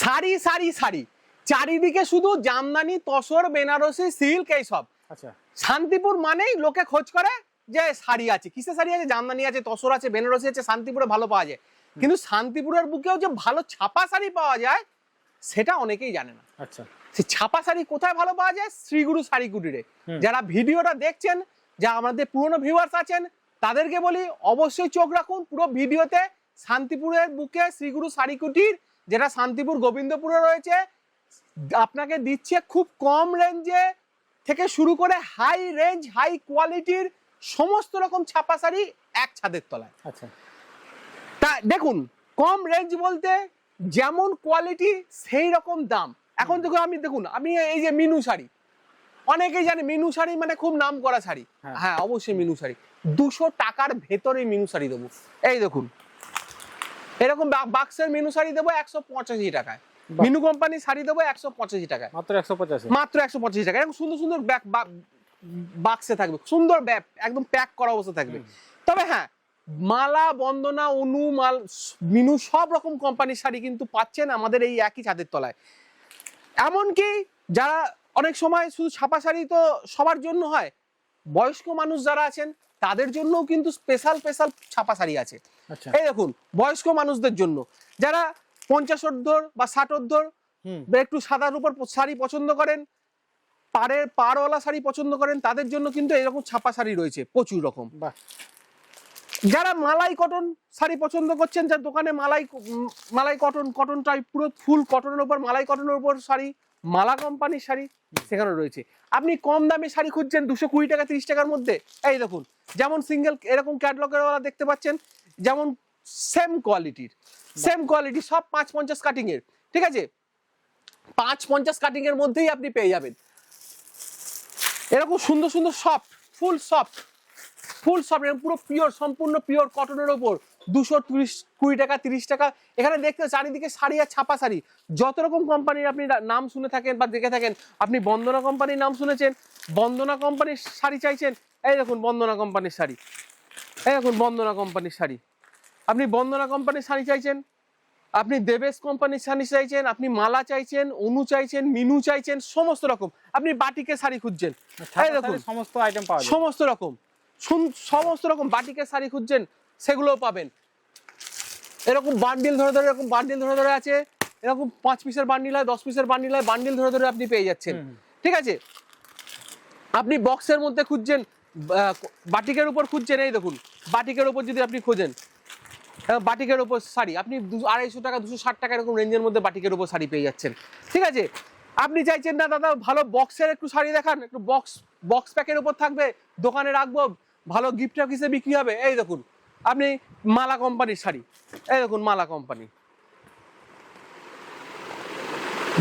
শাড়ি শাড়ি শাড়ি চারিদিকে শুধু জামদানি তসর বেনারসি সিল্ক এইসব আচ্ছা। শান্তিপুর মানেই লোকে খোঁজ করে যে শাড়ি আছে। কিসে শাড়ি আছে? জামদানি আছে তসর আছে বেনারসি আছে শান্তিপুরে ভালো পাওয়া যায়। কিন্তু শান্তিপুরের বুকেও যে ভালো ছাপা শাড়ি পাওয়া যায় সেটা অনেকেই জানে না। আচ্ছা। সে ছাপা শাড়ি কোথায় ভালো পাওয়া যায়? শ্রীগুরু শাড়ি কুটিরে যারা ভিডিওটা দেখছেন যা আমাদের পুরনো ভিউয়ার্স আছেন তাদেরকে বলি অবশ্যই চোখ রাখুন। পুরো ভিডিওতে শান্তিপুরের বুকে শ্রীগুরু শাড়ি কুটির যেটা শান্তিপুর গোবিন্দপুরে রয়েছে আপনাকে দিচ্ছে খুব কম রেঞ্জে থেকে শুরু করে হাই রেঞ্জ হাই কোয়ালিটির সমস্ত রকম ছাপা শাড়ি এক ছাদের তলায়। আচ্ছা। তা দেখুন কম রেঞ্জ বলতে যেমন কোয়ালিটি সেই রকম দাম। এখন দেখুন আমি দেখুন আমি এই যে মিনু শাড়ি অনেকেই জানে মিনু শাড়ি মানে খুব নাম করা শাড়ি। হ্যাঁ। হ্যাঁ অবশ্যই মিনু শাড়ি। দুশো টাকার ভেতরে মিনু শাড়ি দেবো। এই দেখুন এরকম বাক্সের মিনু শাড়ি দেবো একশো পঁচাশি টাকায়। মিনু কোম্পানির শাড়ি দেবো একশো পঁচাশি টাকায়। মাত্র একশো পঁচাশি। মাত্র একশো পঁচাশি টাকা এরকম সুন্দর সুন্দর বাক্সে থাকবে। সুন্দর ব্যাগ একদম প্যাক করা অবস্থা থাকবে। তবে হ্যাঁ মালা বন্দনা অনু মাল মিনু সব রকম কোম্পানির শাড়ি কিন্তু পাচ্ছেন আমাদের এই একই ছাদের তলায়। এমনকি যারা অনেক সময় শুধু ছাপা শাড়ি তো সবার জন্য হয় বয়স্ক মানুষ যারা আছেন তাদের জন্যও কিন্তু স্পেশাল স্পেশাল ছাপা শাড়ি আছে। এই দেখুন বয়স্ক মানুষদের জন্য যারা পঞ্চাশ অর্ধর বা ষাট অর্ধর একটু সাদার উপর শাড়ি পছন্দ করেন পাড়ের পাড়ওয়ালা শাড়ি পছন্দ করেন তাদের জন্য কিন্তু এরকম ছাপা শাড়ি রয়েছে প্রচুর রকম। যারা মালাই কটন শাড়ি পছন্দ করছেন যার দোকানে মালাই মালাই কটন কটন টাইপ পুরো ফুল কটনের উপর মালাই কটনের উপর শাড়ি মালা কোম্পানির শাড়ি সেখানে রয়েছে। আপনি কম দামে শাড়ি খুঁজছেন দুশো কুড়ি টাকা তিরিশ টাকার মধ্যে এই দেখুন যেমন সিঙ্গেল এরকম ক্যাটলগের দেখতে পাচ্ছেন যেমন সেম কোয়ালিটির সেম কোয়ালিটি সব পাঁচ পঞ্চাশ কাটিং এর। ঠিক আছে? পাঁচ পঞ্চাশ কাটিং এর মধ্যেই আপনি পেয়ে যাবেন। এরকম সুন্দর সুন্দর soft full soft full soft এরকম পুরো পিওর সম্পূর্ণ পিওর কটনের ওপর দুশো তিরিশ, কুড়ি টাকা, তিরিশ টাকা। এখানে দেখতে চারিদিকে শাড়ি আর ছাপা শাড়ি। যত রকম কোম্পানির আপনি নাম শুনে থাকেন বা দেখে থাকেন, আপনি বন্দনা কোম্পানির নাম শুনেছেন, বন্দনা কোম্পানির শাড়ি চাইছেন, এই দেখুন বন্দনা কোম্পানির শাড়ি। এই দেখুন বন্দনা কোম্পানির শাড়ি। আপনি বন্দনা কোম্পানির শাড়ি চাইছেন আপনি দেবেশ কোম্পানির শাড়ি চাইছেন আপনি মালা চাইছেন অনু চাইছেন মিনু চাইছেন সমস্ত রকম। আপনি বাটিকে শাড়ি খুঁজছেন। সমস্ত আইটেম পাওয়া সমস্ত রকম। সমস্ত রকম বাটিকের শাড়ি খুঁজছেন সেগুলোও পাবেন। এরকম বান্ডিল ধরে ধরে এরকম বান্ডিল ধরে ধরে আছে। এরকম পাঁচ পিসের বান্ডিল হয় দশ পিসের বান্ডিল হয় বান্ডিল ধরে ধরে আপনি পেয়ে যাচ্ছেন। ঠিক আছে? আপনি বক্সের মধ্যে খুঁজছেন বাটিকের উপর খুঁজছেন এই দেখুন। বাটিকের উপর যদি আপনি খোঁজেন বাটিকের উপর শাড়ি। আপনি আড়াইশো টাকা দুশো ষাট টাকা এরকম রেঞ্জের মধ্যে বাটিকের উপর শাড়ি পেয়ে যাচ্ছেন। ঠিক আছে? আপনি চাইছেন না দাদা ভালো বক্সের একটু শাড়ি দেখান একটু বক্স বক্স প্যাকের উপর থাকবে দোকানে রাখব ভালো গিফট হিসেবে বিক্রি হবে। এই দেখুন আপনি মালা কোম্পানির শাড়ি। এই দেখুন মালা কোম্পানি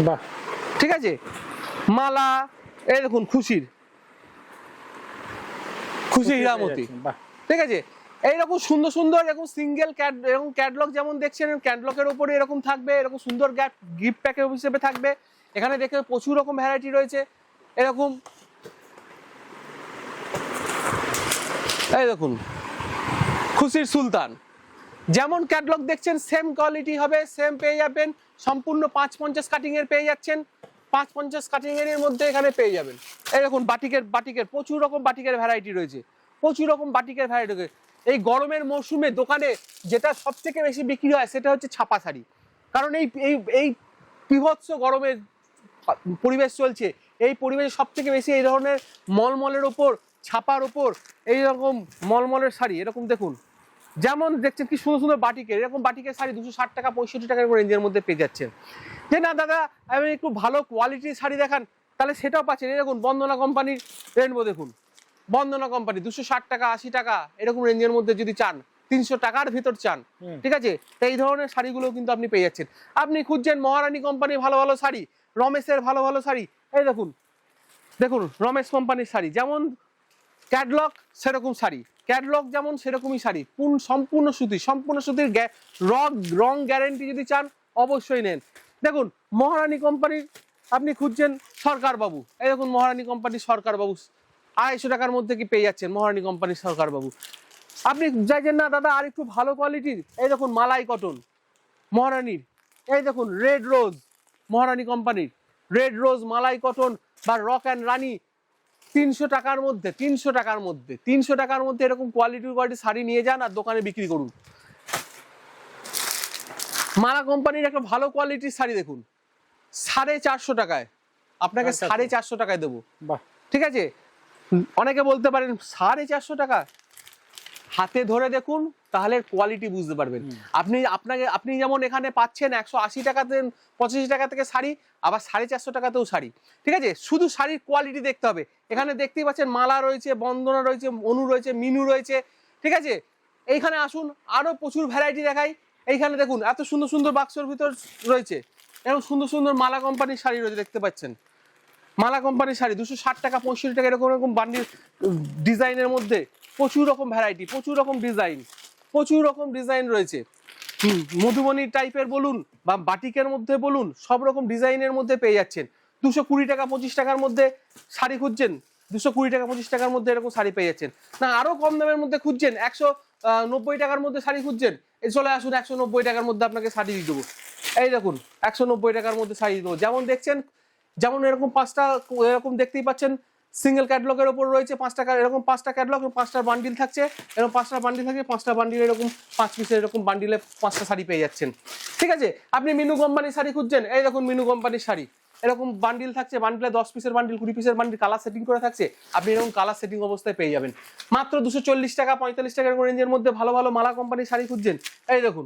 বাহ ঠিক আছে? মালা এই দেখুন খুশির। খুশি হীরামতি বাহ। ঠিক আছে? এইরকম সুন্দর সুন্দর এরকম সিঙ্গেল এরকম ক্যাটলগ যেমন দেখছেন ক্যাটলগের উপরে এরকম থাকবে, এরকম সুন্দর গ্যাপ গিফট প্যাকের হিসেবে থাকবে। এখানে দেখে প্রচুর রকম ভ্যারাইটি রয়েছে। এরকম এই দেখুন, খুশির সুলতান। যেমন ক্যাটলগ দেখছেন সেম কোয়ালিটি হবে সেম পেয়ে যাবেন। সম্পূর্ণ পাঁচ পঞ্চাশ কাটিং এর পেয়ে যাচ্ছেন। পাঁচ পঞ্চাশ কাটিং এর মধ্যে এখানে পেয়ে যাবেন। এই দেখুন, বাটিকের বাটিকের প্রচুর রকম বাটিকের ভ্যারাইটি রয়েছে। প্রচুর রকম বাটিকের ভ্যারাইটি রয়েছে। এই গরমের মৌসুমে দোকানে যেটা সব থেকে বেশি বিক্রি হয় সেটা হচ্ছে ছাপা শাড়ি। কারণ এই এই এই বিভৎস গরমের পরিবেশ চলছে, এই পরিবেশে সব থেকে বেশি এই ধরনের মলমলের ওপর, ছাপার ওপর এই রকম মলমলের শাড়ি, এরকম দেখুন। যেমন দেখছেন কি সুন্দর সুন্দর বাটিকের, এরকম বাটিকের শাড়ি দুশো ষাট টাকা, পঁয়ষট্টি টাকার রেঞ্জের মধ্যে পেয়ে যাচ্ছেন যে না দাদা আমি একটু ভালো কোয়ালিটির শাড়ি দেখান, তাহলে সেটাও পাচ্ছেন। দেখুন, বন্দনা কোম্পানির রেনবো দেখুন। বন্দনা কোম্পানি দুশো ষাট টাকা আশি টাকা এরকম রেঞ্জের মধ্যে যদি চান তিনশো টাকার ভিতর চান ঠিক আছে? তো এই ধরনের শাড়িগুলো কিন্তু আপনি পেয়ে যাচ্ছেন। আপনি খুঁজছেন মহারানী কোম্পানির ভালো ভালো শাড়ি রমেশের ভালো ভালো শাড়ি এই দেখুন দেখুন রমেশ কোম্পানির শাড়ি যেমন ক্যাটলগ সেরকম শাড়ি ক্যাটলগ যেমন সেরকমই শাড়ি পূর্ণ সম্পূর্ণ সুতি সম্পূর্ণ সুতির রং রং গ্যারেন্টি যদি চান অবশ্যই নেন। দেখুন মহারানী কোম্পানির আপনি খুঁজছেন সরকার বাবু এই দেখুন মহারানী কোম্পানির সরকার বাবু আড়াইশো টাকার মধ্যে কি পেয়ে যাচ্ছেন মহারানী কোম্পানির সরকার বাবু আপনি চাইছেন না দাদা আর একটু ভালো কোয়ালিটির এই দেখুন মালাই কটন মহারানীর। এই দেখুন রেড রোজ মহারানী কোম্পানির রেড রোজ মালাই কটন বা রক অ্যান্ড রানি তিনশো টাকার মধ্যে তিনশো টাকার মধ্যে তিনশো টাকার মধ্যে এরকম কোয়ালিটি কোয়ালিটি শাড়ি নিয়ে যান আর দোকানে বিক্রি করুন। মালা কোম্পানির একটা ভালো কোয়ালিটির শাড়ি দেখুন। সাড়ে চারশো টাকায়। আপনাকে আচ্ছা, সাড়ে চারশো টাকায় দেবো। বাহ। ঠিক আছে? অনেকে বলতে পারেন সাড়ে চারশো টাকা। হাতে ধরে দেখুন তাহলে কোয়ালিটি বুঝতে পারবেন। আপনি আপনাকে আপনি যেমন এখানে পাচ্ছেন একশো আশি টাকাতে পঁচাশি টাকা থেকে শাড়ি আবার সাড়ে চারশো টাকাতেও শাড়ি। ঠিক আছে? শুধু শাড়ির কোয়ালিটি দেখতে হবে। এখানে দেখতেই পাচ্ছেন মালা রয়েছে বন্দনা রয়েছে অনু রয়েছে মিনু রয়েছে। ঠিক আছে? এইখানে আসুন আরও প্রচুর ভ্যারাইটি দেখাই। এইখানে দেখুন এত সুন্দর সুন্দর বাক্সর ভিতর রয়েছে। এরকম সুন্দর সুন্দর মালা কোম্পানির শাড়ি রয়েছে দেখতে পাচ্ছেন। মালা কোম্পানির শাড়ি, দুশো ষাট টাকা, পঁয়ষট্টি টাকা, এরকম এরকম বান্ডিল ডিজাইনের মধ্যে প্রচুর রকম ভ্যারাইটি প্রচুর রকম ডিজাইন প্রচুর রকম ডিজাইন রয়েছে। মধুবনী টাইপের বলুন বা বাটিকের মধ্যে বলুন, সব রকম ডিজাইনের মধ্যে পেয়ে যাচ্ছেন। দুশো কুড়ি টাকা, পঁচিশ টাকার মধ্যে শাড়ি খুঁজছেন, দুশো কুড়ি টাকা, পঁচিশ টাকার মধ্যে এরকম শাড়ি পেয়ে যাচ্ছেন। না, আরও কম দামের মধ্যে খুঁজছেন, একশো নব্বই টাকার মধ্যে শাড়ি খুঁজছেন এই চলে আসুন একশো নব্বই টাকার মধ্যে আপনাকে শাড়ি দিয়ে দেবো। এই দেখুন, একশো নব্বই টাকার মধ্যে শাড়ি দেবো। যেমন দেখছেন যেমন এরকম পাঁচটা, এরকম দেখতেই পাচ্ছেন সিঙ্গেল ক্যাটলগের ওপর রয়েছে পাঁচটা এরকম পাঁচটা ক্যাটলগ পাঁচটা বান্ডিল থাকছে, এরকম পাঁচটা বান্ডিল থাকে পাঁচটা বান্ডিল এরকম পাঁচ পিসের এরকম বান্ডিলে পাঁচটা শাড়ি পেয়ে যাচ্ছেন। ঠিক আছে? আপনি মিনু কোম্পানির শাড়ি খুঁজছেন, এই দেখুন মিনু কোম্পানির শাড়ি। এরকম বান্ডিল থাকছে বান্ডিলে দশ পিসের বান্ডিল কুড়ি পিসের বান্ডিল কালার সেটিং করে থাকছে, আপনি এরকম কালার সেটিং অবস্থায় পেয়ে যাবেন। মাত্র দুশো চল্লিশ টাকা, পঁয়তাল্লিশ টাকার রেঞ্জের মধ্যে ভালো ভালো মালা কোম্পানির শাড়ি খুঁজছেন। এই দেখুন,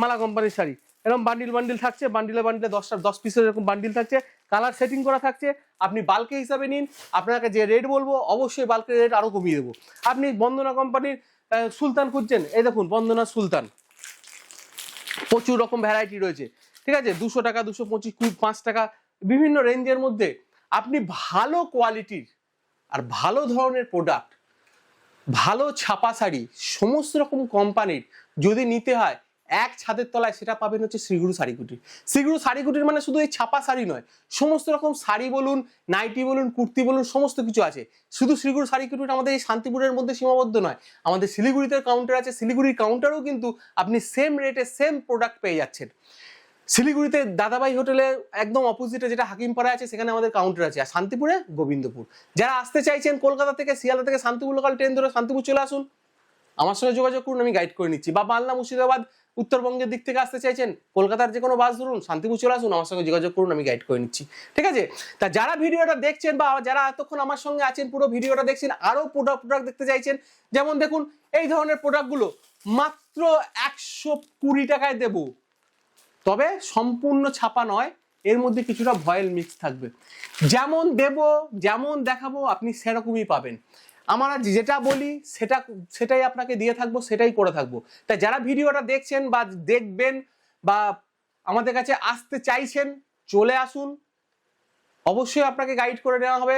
মালা কোম্পানির শাড়ি। এরকম বান্ডিল বান্ডিল থাকছে বান্ডিলে বান্ডিলে দশটা দশ পিসের এরকম বান্ডিল থাকছে কালার সেটিং করা থাকছে, আপনি বাল্কে হিসাবে নিন, আপনাকে যে রেট বলব, অবশ্যই বাল্কের রেট আরও কমিয়ে দেবো। আপনি বন্দনা কোম্পানির সুলতান খুঁজছেন, এই দেখুন, বন্দনা সুলতান। প্রচুর রকম ভ্যারাইটি রয়েছে, ঠিক আছে? দুশো টাকা, দুশো পঁচিশ, কুড়ি, পাঁচ টাকা, বিভিন্ন রেঞ্জের মধ্যে আপনি ভালো কোয়ালিটির আর ভালো ধরনের প্রোডাক্ট ভালো ছাপা শাড়ি, সমস্ত রকম কোম্পানির যদি নিতে হয় এক ছাদের তলায় সেটা পাবেন হচ্ছে শ্রীগুরু শাড়িকুটির শ্রীগুরু শাড়িকুটির মানে শুধু এই ছাপা শাড়ি নয়, সমস্ত রকম শাড়ি বলুন, নাইটি বলুন, কুর্তি বলুন, সমস্ত কিছু আছে। শুধু শ্রীগুরু শাড়িকুটির আমাদের এই শান্তিপুরের মধ্যে সীমাবদ্ধ নয়, আমাদের শিলিগুড়িতে কাউন্টার আছে, শিলিগুড়ির কাউন্টারেও কিন্তু আপনি সেম রেটে সেম প্রোডাক্ট পেয়ে যাচ্ছেন। শিলিগুড়িতে দাদাবাই হোটেলের একদম অপোজিটে যেটা হাকিমপাড়া আছে, সেখানে আমাদের কাউন্টার আছে, আর শান্তিপুরে গোবিন্দপুর। যারা আসতে চাইছেন কলকাতা থেকে, শিয়ালদা থেকে, শান্তিপুর লোকাল ট্রেন ধরে শান্তিপুর চলে আসুন। আমার সঙ্গে যোগাযোগ করুন, আমি গাইড করে নিচ্ছি। বা মালনা মুর্শিদাবাদ উত্তরবঙ্গের দিক থেকে আসতে চাইছেন, কলকাতার যে কোনো বাস ধরুন, শান্তিপুর চলে আসুন, আমার সঙ্গে যোগাযোগ করুন, আমি গাইড করে নিচ্ছি। ঠিক আছে? তা যারা ভিডিওটা দেখছেন বা যারা এতক্ষণ আমার সঙ্গে আছেন, পুরো ভিডিওটা দেখছেন আরও প্রোডাক্ট প্রোডাক্ট দেখতে চাইছেন, যেমন দেখুন, এই ধরনের প্রোডাক্টগুলো মাত্র একশো কুড়ি টাকায় দেবো। তবে সম্পূর্ণ ছাপা নয়, এর মধ্যে কিছুটা ভয়েল মিক্স থাকবে। যেমন দেব, যেমন দেখাবো, আপনি সেরকমই পাবেন। আমরা যেটা বলি, সেটা সেটাই আপনাকে দিয়ে থাকব, সেটাই করে থাকব। তাই যারা ভিডিওটা দেখছেন বা দেখবেন বা আমাদের কাছে আসতে চাইছেন, চলে আসুন। অবশ্যই আপনাকে গাইড করে দেওয়া হবে।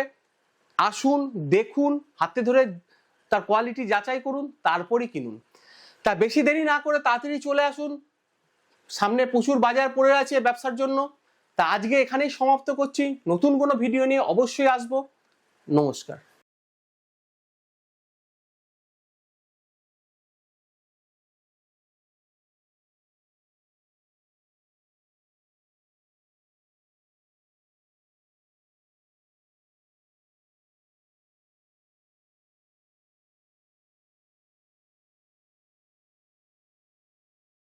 আসুন, দেখুন, হাতে ধরে তার কোয়ালিটি যাচাই করুন, তারপরই কিনুন। তা বেশি দেরি না করে তাড়াতাড়ি চলে আসুন। সামনে প্রচুর বাজার পড়ে আছে ব্যবসার জন্য। তা আজকে এখানেই সমাপ্ত করছি। নতুন কোনো ভিডিও নিয়ে অবশ্যই আসব। নমস্কার।